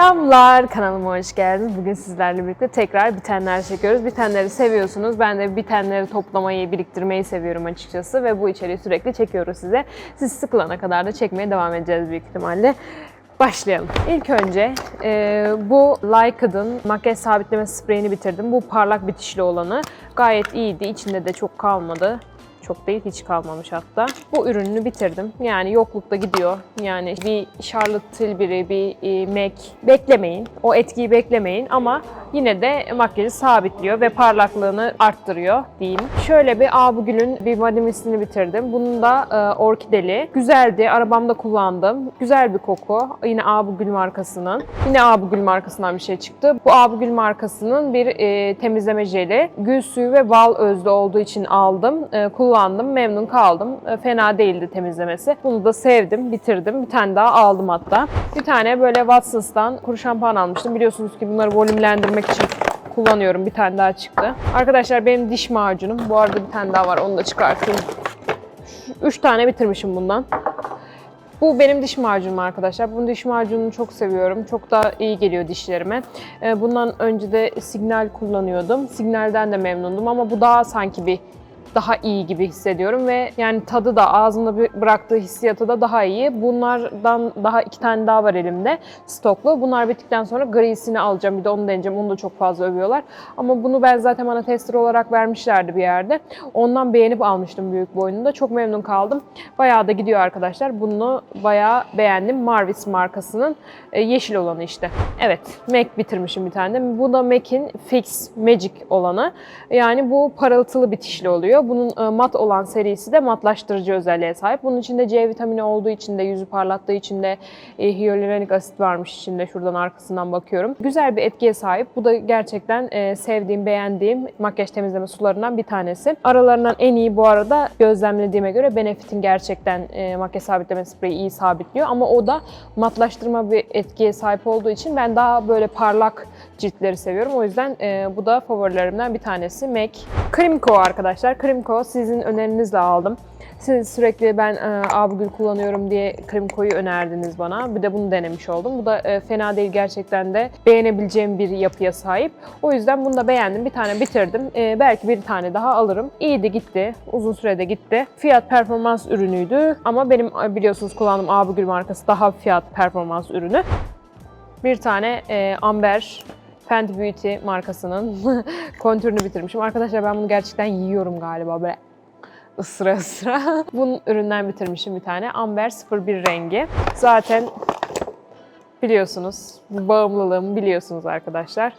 Selamlar kanalıma hoş geldiniz. Bugün sizlerle birlikte tekrar bitenler çekiyoruz. Bitenleri seviyorsunuz. Ben de bitenleri toplamayı, biriktirmeyi seviyorum açıkçası ve bu içeriği sürekli çekiyoruz size. Siz sıkılana kadar da çekmeye devam edeceğiz büyük ihtimalle. Başlayalım. İlk önce e, bu Lyca'nın makyaj sabitleme spreyini bitirdim. Bu parlak bitişli olanı. Gayet iyiydi. İçinde de çok kalmadı. Çok değil hiç kalmamış hatta. Bu ürününü bitirdim. Yani yoklukta gidiyor. Yani bir Charlotte Tilbury, bir e, MAC beklemeyin. O etkiyi beklemeyin ama yine de makyajı sabitliyor ve parlaklığını arttırıyor diyeyim. Şöyle bir Abugül'ün bir body mistini bitirdim. Bunun da e, orkideli. Güzeldi. Arabamda kullandım. Güzel bir koku. Yine Abugül markasının. Yine Abugül markasından bir şey çıktı. Bu Abugül markasının bir e, temizleme jeli. Gül suyu ve bal özlü olduğu için aldım. E, kullandım. Memnun kaldım. E, fena değildi temizlemesi. Bunu da sevdim. Bitirdim. Bir tane daha aldım hatta. Bir tane böyle Watsons'tan kuru şampuan almıştım. Biliyorsunuz ki bunları volümlendirmek için kullanıyorum. Bir tane daha çıktı. Arkadaşlar benim diş macunum. Bu arada bir tane daha var. Onu da çıkartayım. Üç tane bitirmişim bundan. Bu benim diş macunum arkadaşlar. Bu diş macununu çok seviyorum. Çok da iyi geliyor dişlerime. Ee, Bundan önce de Signal kullanıyordum. Signal'den de memnundum ama bu daha sanki bir daha iyi gibi hissediyorum ve yani tadı da ağzımda bıraktığı hissiyatı da daha iyi. Bunlardan daha iki tane daha var elimde stoklu. Bunlar bittikten sonra grisini alacağım. Bir de onu deneyeceğim. Onu da çok fazla övüyorlar. Ama bunu ben zaten bana tester olarak vermişlerdi bir yerde. Ondan beğenip almıştım büyük boyunda. Çok memnun kaldım. Bayağı da gidiyor arkadaşlar. Bunu bayağı beğendim. Marvis markasının e, yeşil olanı işte. Evet, MAC bitirmişim bir tane de. Bu da MAC'in Fix Magic olanı. Yani bu parıltılı bitişli oluyor. Bunun e, mat olan serisi de matlaştırıcı özelliğe sahip. Bunun içinde C vitamini olduğu için de, yüzü parlattığı için de e, hyaluronik asit varmış içinde. Şuradan arkasından bakıyorum. Güzel bir etkiye sahip. Bu da gerçekten e, sevdiğim, beğendiğim makyaj temizleme sularından bir tanesi. Aralarından en iyi bu arada gözlemlediğime göre Benefit'in gerçekten e, makyaj sabitleme spreyi iyi sabitliyor. Ama o da matlaştırma bir etkiye sahip olduğu için ben daha böyle parlak ciltleri seviyorum. O yüzden e, bu da favorilerimden bir tanesi MAC. Crimco arkadaşlar. Crimco sizin önerinizle aldım. Siz sürekli ben e, Abugül kullanıyorum diye Crimco'yu önerdiniz bana. Bir de bunu denemiş oldum. Bu da e, fena değil gerçekten de beğenebileceğim bir yapıya sahip. O yüzden bunu da beğendim. Bir tane bitirdim. E, belki bir tane daha alırım. İyiydi gitti. Uzun sürede gitti. Fiyat performans ürünüydü. Ama benim biliyorsunuz kullandığım Abugül markası daha fiyat performans ürünü. Bir tane e, Amber Fenty Beauty markasının kontürünü bitirmişim. Arkadaşlar ben bunu gerçekten yiyorum galiba böyle ısıra ısıra. Bunun üründen bitirmişim bir tane. Amber 01 rengi. Zaten biliyorsunuz, bağımlılığımı biliyorsunuz arkadaşlar.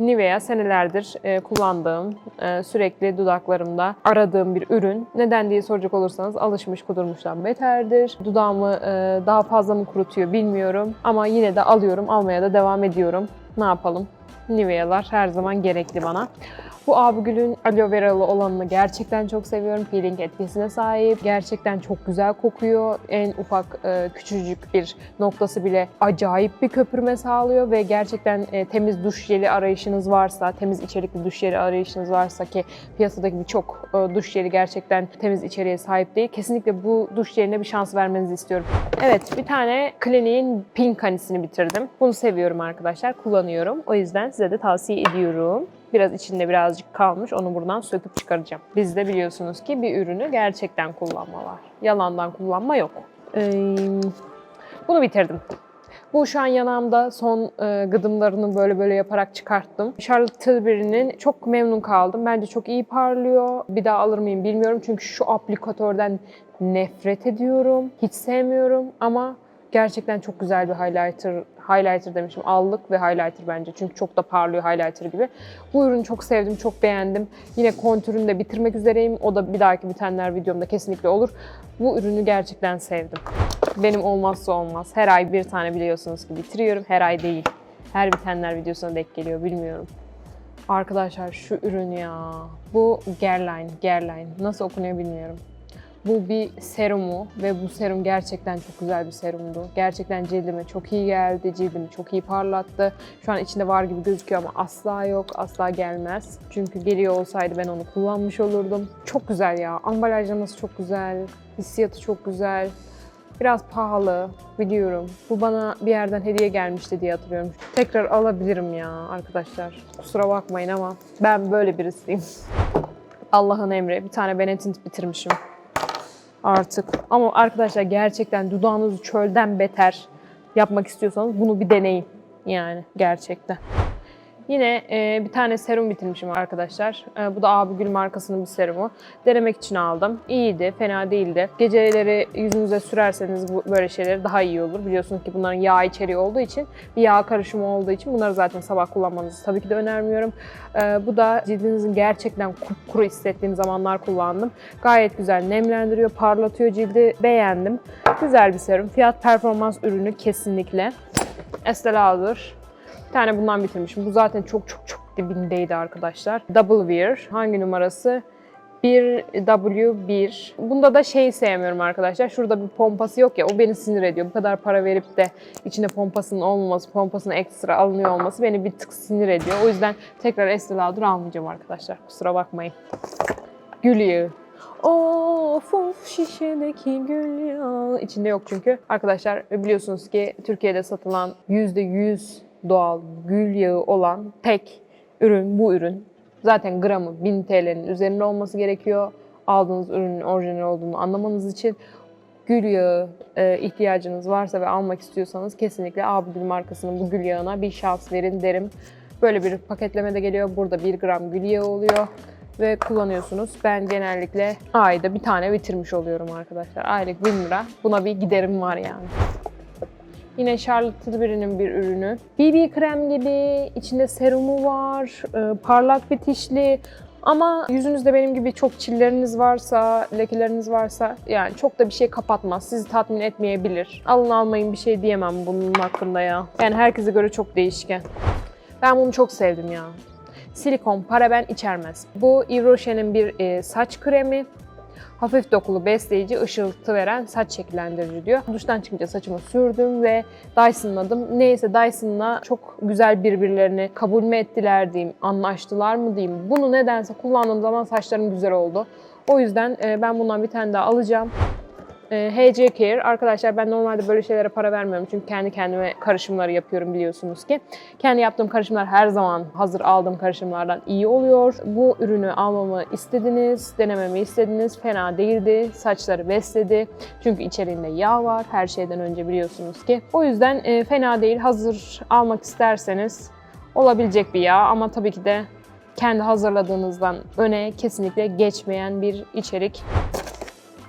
Nivea senelerdir e, kullandığım, e, sürekli dudaklarımda aradığım bir ürün. Neden diye soracak olursanız alışmış kudurmuştan beterdir. Dudağımı e, daha fazla mı kurutuyor bilmiyorum ama yine de alıyorum, almaya da devam ediyorum. Ne yapalım? Nivea'lar her zaman gerekli bana. Bu Abugül'ün aloe veralı olanını gerçekten çok seviyorum. Peeling etkisine sahip. Gerçekten çok güzel kokuyor. En ufak e, küçücük bir noktası bile acayip bir köpürme sağlıyor ve gerçekten e, temiz duş jeli arayışınız varsa, temiz içerikli duş jeli arayışınız varsa ki piyasadaki birçok e, duş jeli gerçekten temiz içeriğe sahip değil. Kesinlikle bu duş jeline bir şans vermenizi istiyorum. Evet, bir tane Clinique'in Pink Hanisini bitirdim. Bunu seviyorum arkadaşlar, kullanıyorum. O yüzden size de tavsiye ediyorum. Biraz içinde birazcık kalmış. Onu buradan söküp çıkaracağım. Bizde biliyorsunuz ki bir ürünü gerçekten kullanma var. Yalandan kullanma yok. Ee, bunu bitirdim. Bu şu an yanağımda son e, gıdımlarını böyle böyle yaparak çıkarttım. Charlotte Tilbury'nin çok memnun kaldım. Bence çok iyi parlıyor. Bir daha alır mıyım bilmiyorum. Çünkü şu aplikatörden nefret ediyorum. Hiç sevmiyorum ama gerçekten çok güzel bir highlighter. Highlighter demişim. Allık ve highlighter bence. Çünkü çok da parlıyor highlighter gibi. Bu ürünü çok sevdim, çok beğendim. Yine kontürünü de bitirmek üzereyim. O da bir dahaki bitenler videomda kesinlikle olur. Bu ürünü gerçekten sevdim. Benim olmazsa olmaz. Her ay bir tane biliyorsunuz ki bitiriyorum. Her ay değil. Her bitenler videosuna denk geliyor bilmiyorum. Arkadaşlar şu ürün ya. Bu Gerline, Gerline. Nasıl okunuyor bilmiyorum. Bu bir serumu ve bu serum gerçekten çok güzel bir serumdu. Gerçekten cildime çok iyi geldi, cildimi çok iyi parlattı. Şu an içinde var gibi gözüküyor ama asla yok, asla gelmez. Çünkü geliyor olsaydı ben onu kullanmış olurdum. Çok güzel ya, ambalajlaması çok güzel, hissiyatı çok güzel. Biraz pahalı biliyorum. Bu bana bir yerden hediye gelmişti diye hatırlıyorum. Tekrar alabilirim ya arkadaşlar. Kusura bakmayın ama ben böyle birisiyim. Allah'ın emri. Bir tane Benetint bitirmişim. Artık. Ama arkadaşlar gerçekten dudağınızı çölden beter yapmak istiyorsanız bunu bir deneyin. Yani gerçekten. Yine e, bir tane serum bitirmişim arkadaşlar. E, bu da Abigül markasının bir serumu. Denemek için aldım. İyiydi, fena değildi. Geceleri yüzünüze sürerseniz bu böyle şeyler daha iyi olur. Biliyorsunuz ki bunların yağ içeriği olduğu için, bir yağ karışımı olduğu için bunları zaten sabah kullanmanızı tabii ki de önermiyorum. E, bu da cildinizin gerçekten kupkuru hissettiğim zamanlar kullandım. Gayet güzel nemlendiriyor, parlatıyor cildi. Beğendim. Güzel bir serum. Fiyat performans ürünü kesinlikle. Estee Lauder tane bundan bitirmişim. Bu zaten çok çok çok dibindeydi arkadaşlar. Double Wear. Hangi numarası? 1W1. Bunda da şeyi sevmiyorum arkadaşlar. Şurada bir pompası yok ya o beni sinir ediyor. Bu kadar para verip de içinde pompasının olmaması, pompasının ekstra alınıyor olması beni bir tık sinir ediyor. O yüzden tekrar Estee Lauder almayacağım arkadaşlar. Kusura bakmayın. Gül yağı. Of of şişedeki gül yağı. İçinde yok çünkü. Arkadaşlar biliyorsunuz ki Türkiye'de satılan %100 doğal gül yağı olan tek ürün bu ürün. Zaten gramı 1000 TL'nin üzerinde olması gerekiyor. Aldığınız ürünün orijinal olduğunu anlamanız için gül yağı e, ihtiyacınız varsa ve almak istiyorsanız kesinlikle Abigül markasının bu gül yağına bir şans verin derim. Böyle bir paketleme de geliyor. Burada 1 gram gül yağı oluyor ve kullanıyorsunuz. Ben genellikle ayda bir tane bitirmiş oluyorum arkadaşlar. Aylık 1000 lira. Buna bir giderim var yani. Yine Charlotte Tilbury'nin bir ürünü. BB krem gibi, içinde serumu var, e, parlak bitişli. Ama yüzünüzde benim gibi çok çilleriniz varsa, lekeleriniz varsa yani çok da bir şey kapatmaz. Sizi tatmin etmeyebilir. Alın almayın bir şey diyemem bunun hakkında ya. Yani herkese göre çok değişken. Ben bunu çok sevdim ya. Silikon, paraben içermez. Bu Yves Rocher'in bir e, saç kremi. Hafif dokulu, besleyici, ışıltı veren saç şekillendirici diyor. Duştan çıkınca saçımı sürdüm ve Dyson'ladım. Neyse Dyson'la çok güzel birbirlerini kabul mü ettiler diyeyim, anlaştılar mı diyeyim. Bunu nedense kullandığım zaman saçlarım güzel oldu. O yüzden e, ben bundan bir tane daha alacağım. E, HC Care. Arkadaşlar ben normalde böyle şeylere para vermiyorum çünkü kendi kendime karışımları yapıyorum biliyorsunuz ki. Kendi yaptığım karışımlar her zaman hazır aldığım karışımlardan iyi oluyor. Bu ürünü almamı istediniz, denememi istediniz. Fena değildi. Saçları besledi. Çünkü içeriğinde yağ var. Her şeyden önce biliyorsunuz ki. O yüzden e, fena değil. Hazır almak isterseniz olabilecek bir yağ ama tabii ki de kendi hazırladığınızdan öne kesinlikle geçmeyen bir içerik.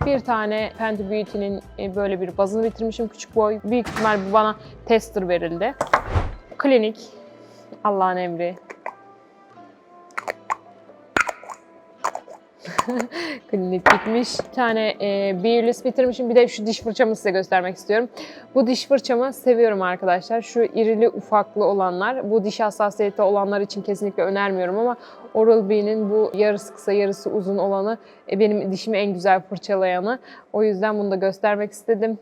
Bir tane Fenty Beauty'nin e, böyle bir bazını bitirmişim küçük boy. Büyük ihtimal bu bana tester verildi. Klinik. Allah'ın emri. Klinik bitmiş. Bir tane e, Beerless bitirmişim. Bir de şu diş fırçamı size göstermek istiyorum. Bu diş fırçamı seviyorum arkadaşlar. Şu irili ufaklı olanlar. Bu diş hassasiyeti olanlar için kesinlikle önermiyorum ama Oral-B'nin bu yarısı kısa yarısı uzun olanı e, benim dişimi en güzel fırçalayanı. O yüzden bunu da göstermek istedim.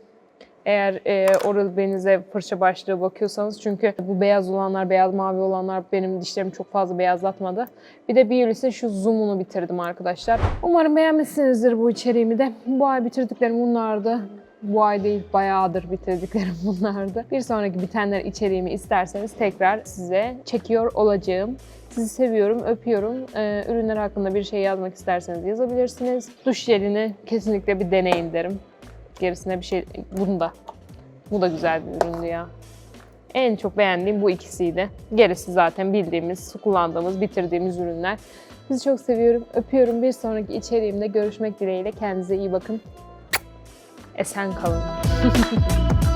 Eğer e, Oral-B'nize fırça başlığı bakıyorsanız çünkü bu beyaz olanlar, beyaz mavi olanlar benim dişlerimi çok fazla beyazlatmadı. Bir de Beauty's'in şu zoom'unu bitirdim arkadaşlar. Umarım beğenmişsinizdir bu içeriğimi de. Bu ay bitirdiklerim bunlardı. Bu ay değil bayağıdır bitirdiklerim bunlardı. Bir sonraki bitenler içeriğimi isterseniz tekrar size çekiyor olacağım. Sizi seviyorum, öpüyorum. Ee, ürünler hakkında bir şey yazmak isterseniz yazabilirsiniz. Duş jelini kesinlikle bir deneyin derim. Gerisine bir şey... Bunda. Bu da güzel bir üründü ya. En çok beğendiğim bu ikisiydi. Gerisi zaten bildiğimiz, kullandığımız, bitirdiğimiz ürünler. Sizi çok seviyorum, öpüyorum. Bir sonraki içeriğimde görüşmek dileğiyle. Kendinize iyi bakın. Esen kalın.